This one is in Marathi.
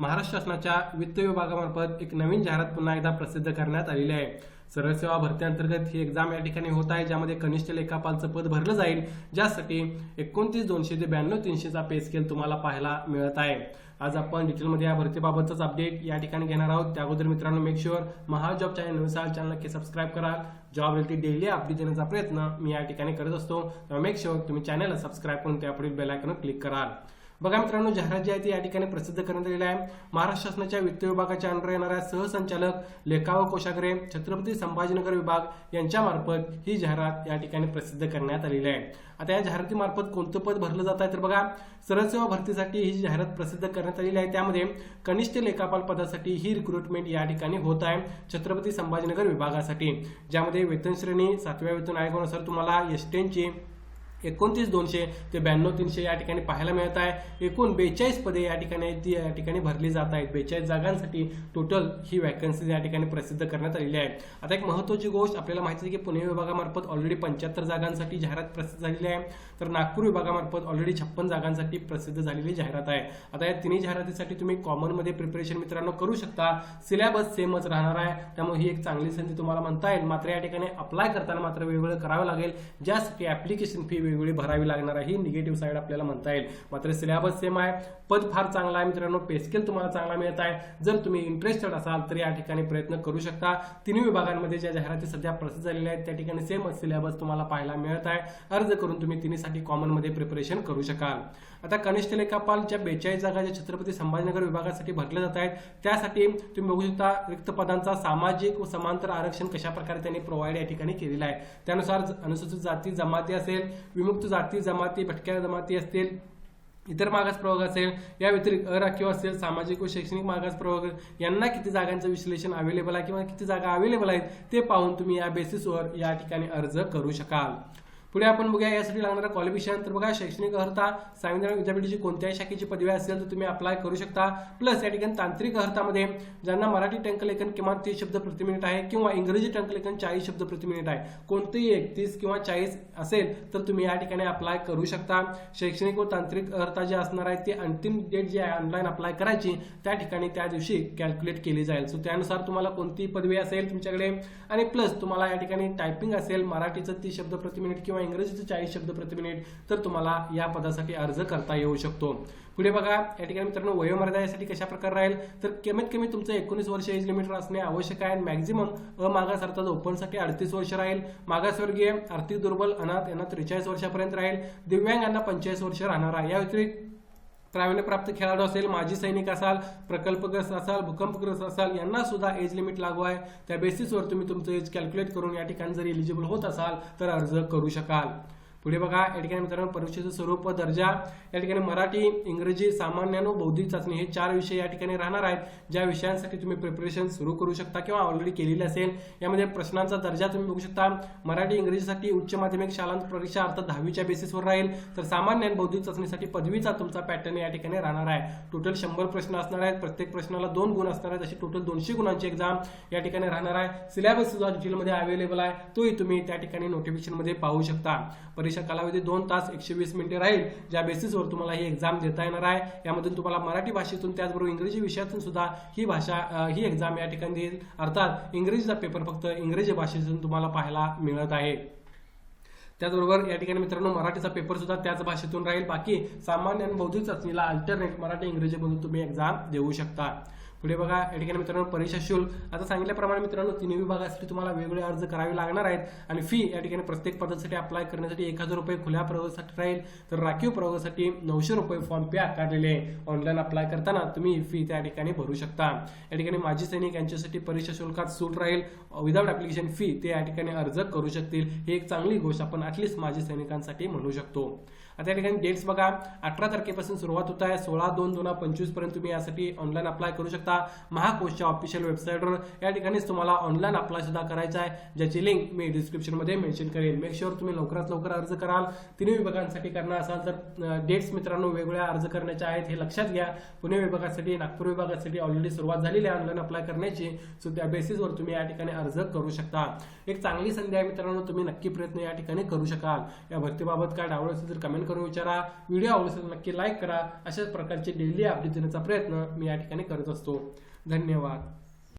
महाराष्ट्र शासनाच्या वित्त विभागामार्फत एक नवीन जाहिरात पुन्हा एकदा प्रसिद्ध करण्यात आलेली आहे. सरळ सेवा भरती अंतर्गत ही एक्झाम या ठिकाणी होत आहे ज्यामध्ये कनिष्ठ लेखापालचं पद भरलं जाईल ज्यासाठी एकोणतीस दोनशे ते ब्याण्णव तीनशेचा पे स्केल तुम्हाला पाहायला मिळत आहे. आज आपण डिटेलमध्ये या भरतीबाबतचाच अपडेट या ठिकाणी घेणार आहोत. त्या अगोदर मित्रांनो मेक शुअर महाजॉब चॅनल नवीन चॅनल नक्की सबस्क्राईब करा. जॉब रिलेटेड डेली अपडेट देण्याचा प्रयत्न मी या ठिकाणी करत असतो. मेक शुअर तुम्ही चॅनलला सबस्क्राईब करून त्यापुढील बेल आयकॉन क्लिक कराल. बघा मित्रांनो जाहिरात जी आहे ती या ठिकाणी प्रसिद्ध करण्यात आलेली आहे. महाराष्ट्र शासनाच्या वित्त विभागाच्या अंडर येणाऱ्या सहसंचालक लेखा व कोशागरे छत्रपती संभाजीनगर विभाग यांच्यामार्फत ही जाहिरात या ठिकाणी प्रसिद्ध करण्यात आलेली आहे. आता या जाहिरातीमार्फत कोणतं पद भरलं जात आहे तर बघा सरळ सेवा भरतीसाठी ही जाहिरात प्रसिद्ध करण्यात आलेली आहे. त्यामध्ये कनिष्ठ लेखापाल पदासाठी ही रिक्रुटमेंट या ठिकाणी होत आहे छत्रपती संभाजीनगर विभागासाठी ज्यामध्ये वेतन श्रेणी सातव्या वेतन आयोगानुसार तुम्हाला एसटेनची एकोणतीस दोनशे ते ब्याण्णव तीनशे या ठिकाणी पाहायला मिळत आहे. एकूण बेचाळीस पदे या ठिकाणी ती या ठिकाणी भरली जात आहेत. बेचाळीस जागांसाठी टोटल ही वॅकन्सी या ठिकाणी प्रसिद्ध करण्यात आलेली आहे आता एक महत्वाची गोष्ट आपल्याला माहिती आहे की पुणे विभागामार्फत ऑलरेडी पंच्याहत्तर जागांसाठी जाहिरात प्रसिद्ध झालेली आहे. तर नागपूर विभागामार्फत ऑलरेडी छप्पन जागांसाठी प्रसिद्ध झालेली जाहिरात आहे. आता या तिन्ही जाहिरातीसाठी तुम्ही कॉमनमध्ये प्रिपरेशन मित्रांनो करू शकता. सिलेबस सेमच राहणार आहे. त्यामुळे ही एक चांगली संधी तुम्हाला म्हणता येईल. मात्र या ठिकाणी अप्लाय करताना मात्र वेगवेगळं करावं लागेल. ज्यासाठी ऍप्लिकेशन फी वेगवेगळी भरावी लागणार आहे. ही निगेटिव्ह साईड आपल्याला म्हणता येईल. मात्र सिलेबस सेम आहे. पद फार चांगला आहे मित्रांनो. पेस्केल तुम्हाला चांगला मिळत आहे. जर तुम्ही इंटरेस्टेड असाल तर या ठिकाणी प्रयत्न करू शकता. तिन्ही विभागांमध्ये ज्या जाहिराती सध्या प्रसिद्ध झालेल्या आहेत त्या ठिकाणी सेम सिलेबस तुम्हाला पाहायला मिळत आहे. अर्ज करून तुम्ही तिन्हीसाठी कॉमनमध्ये प्रिपरेशन करू शकाल. आता कनिष्ठ लेखापालच्या बेचाळीस जागा ज्या छत्रपती संभाजीनगर विभागासाठी भरल्या जात आहेत त्यासाठी तुम्ही बघू शकता रिक्त पदांचा सामाजिक व समांतर आरक्षण कशा प्रकारे त्यांनी प्रोव्हाइड या ठिकाणी केलेला आहे. त्यानुसार अनुसूचित जाती जमाती असेल विमुक्त जाती जमाती भटक्या जमाती असतील इतर मागास प्रवर्ग असेल या व्यतिरिक्त अराखीव असेल सामाजिक व शैक्षणिक मागास प्रवर्ग यांना किती जागांचं विश्लेषण अवेलेबल आहे किंवा किती जागा अवेलेबल आहेत ते पाहून तुम्ही या बेसिसवर या ठिकाणी अर्ज करू शकाल. पुढे आपण बघूया यासाठी लागणारं क्वालिफिकेशन तर बघा शैक्षणिक अर्हता संविधान विद्यापीठाची कोणत्याही शाखेची पदवी असेल तर तुम्ही अप्लाय करू शकता. प्लस या ठिकाणी तांत्रिक अर्हतामध्ये ज्यांना मराठी टंकलेखन किमान तीस शब्द प्रति मिनिट आहे किंवा इंग्रजी टंकलेखन चाळीस शब्द प्रति मिनिट आहे कोणतेही एक तीस किंवा चाळीस असेल तर तुम्ही या ठिकाणी अप्लाय करू शकता. शैक्षणिक व तांत्रिक अर्हता जे असणार आहे ते अंतिम डेट जी आहे ऑनलाईन अप्लाय करायची त्या ठिकाणी त्या दिवशी कॅल्क्युलेट केली जाईल. सो त्यानुसार तुम्हाला कोणती पदवी असेल तुमच्याकडे. आणि प्लस तुम्हाला या ठिकाणी टायपिंग असेल मराठीचं तीस शब्द प्रति मिनिट किंवा इंग्रजीचे चाळीस शब्द प्रति मिनिट तर तुम्हाला या पदासाठी अर्ज करता येऊ शकतो. पुढे बघा या ठिकाणी मित्रांनो वयोमर्यादा यासाठी कशा प्रकारे राहील? तर कमीत कमी तुमचं एकोणीस वर्ष एज लिमिट असणे आवश्यक आहे मॅक्झिमम अमागास अर्थात ओपनसाठी अडतीस वर्ष राहील. मागासवर्गीय आर्थिक दुर्बल अनाथ यांना त्रेचाळीस वर्षापर्यंत राहील. दिव्यांगांना पंचेचाळीस वर्ष राहणार आहे. या व्यतिरिक्त प्रावीण्यप्राप्त खेळाडू असेल माजी सैनिक असाल प्रकल्पग्रस्त असाल भूकंपग्रस्त असाल यांना सुद्धा एज लिमिट लागू आहे. त्या बेसिसवर तुम्ही तुमचं एज कॅल्क्युलेट करून या ठिकाणी जर एलिजिबल होत असाल तर अर्ज करू शकाल. पुढे बघा या ठिकाणी मित्रांनो परीक्षेचं स्वरूप व दर्जा या ठिकाणी मराठी इंग्रजी सामान्य बौद्धिक चाचणी हे चार विषय या ठिकाणी राहणार आहेत. ज्या विषयांसाठी तुम्ही प्रिपरेशन सुरू करू शकता किंवा ऑलरेडी केलेली असेल यामध्ये प्रश्नांचा दर्जा तुम्ही बघू शकता. मराठी इंग्रजीसाठी उच्च माध्यमिक शालांत परीक्षा अर्थात दहावीच्या बेसिसवर राहील. तर सामान्य आणि बौद्धिक चाचणीसाठी पदवीचा तुमचा पॅटर्न या ठिकाणी राहणार आहे. टोटल शंभर प्रश्न असणार आहेत. प्रत्येक प्रश्नाला दोन गुण असणार आहेत. अशी टोटल दोनशे गुणांची एक्झाम या ठिकाणी राहणार आहे. सिलेबस सुद्धा डिटेलमध्ये अवेलेबल आहे. तोही तुम्ही त्या ठिकाणी नोटिफिकेशनमध्ये पाहू शकता. परीक्षा कालावधी दोन तास एकशे वीस मिनिटे राहील. ज्या बेसिसवर तुम्हाला ही एक्झाम देता येणार आहे यामधून तुम्हाला मराठी भाषेतून त्याचबरोबर इंग्रजी विषयातून सुद्धा ही भाषा ही एक्झाम या ठिकाणी देईल अर्थात इंग्रजीचा पेपर फक्त इंग्रजी भाषेतून तुम्हाला पाहायला मिळत आहे. त्याचबरोबर या ठिकाणी मित्रांनो मराठीचा पेपर सुद्धा त्याच भाषेतून राहील. बाकी सामान्य आणि बौद्धिक चाचणीला अल्टरनेट मराठी इंग्रजीमधून तुम्ही एक्झाम देऊ शकता. पुढे बघा या ठिकाणी मित्रांनो परीक्षा शुल्क. आता सांगितल्याप्रमाणे मित्रांनो तिन्ही विभागासाठी तुम्हाला वेगवेगळे अर्ज करावे लागणार आहेत. आणि फी या ठिकाणी प्रत्येक पदासाठी अप्लाय करण्यासाठी एक हजार रुपये खुल्या प्रवर्गासाठी राहील. तर राखीव प्रवर्गासाठी नऊशे रुपये फॉर्म पे आकारलेले आहे. ऑनलाईन अप्लाय करताना तुम्ही ही फी त्या ठिकाणी भरू शकता. या ठिकाणी माजी सैनिक यांच्यासाठी परीक्षा शुल्कात सूट राहील. विदाउट ॲप्लिकेशन फी ते या ठिकाणी अर्ज करू शकतील. ही एक चांगली गोष्ट आपण ऍटलिस्ट माजी सैनिकांसाठी म्हणू शकतो. आता या ठिकाणी डेट्स बघा. अठरा तारखेपासून सुरुवात होत आहे. सोळा दोन दोन पंचवीसपर्यंत तुम्ही यासाठी ऑनलाईन अप्लाय करू शकता. शकता महाकोशच्या ऑफिशियल वेबसाईटवर या ठिकाणीच तुम्हाला ऑनलाईन अप्लाय सुद्धा करायचा आहे. ज्याची लिंक मी डिस्क्रिप्शनमध्ये मेन्शन करेन. मेक शुअर तुम्ही लवकरात लवकर अर्ज कराल. तिन्ही विभागांसाठी करणार असाल तर डेट्स मित्रांनो वेगवेगळ्या अर्ज करण्याच्या आहेत हे लक्षात घ्या. पुणे विभागासाठी नागपूर विभागासाठी ऑलरेडी सुरुवात झालेली आहे ऑनलाईन अप्लाय करण्याची. सो त्या बेसिसवर तुम्ही या ठिकाणी अर्ज करू शकता. एक चांगली संधी आहे मित्रांनो तुम्ही नक्की प्रयत्न या ठिकाणी करू शकाल. या भरतीबाबत काय डावळ असेल तर कमेंट करून विचारा. व्हिडिओ आवडत असेल नक्की लाईक करा. अशाच प्रकारचे डेली अपडेट देण्याचा प्रयत्न मी या ठिकाणी करत असतो. धन्यवाद.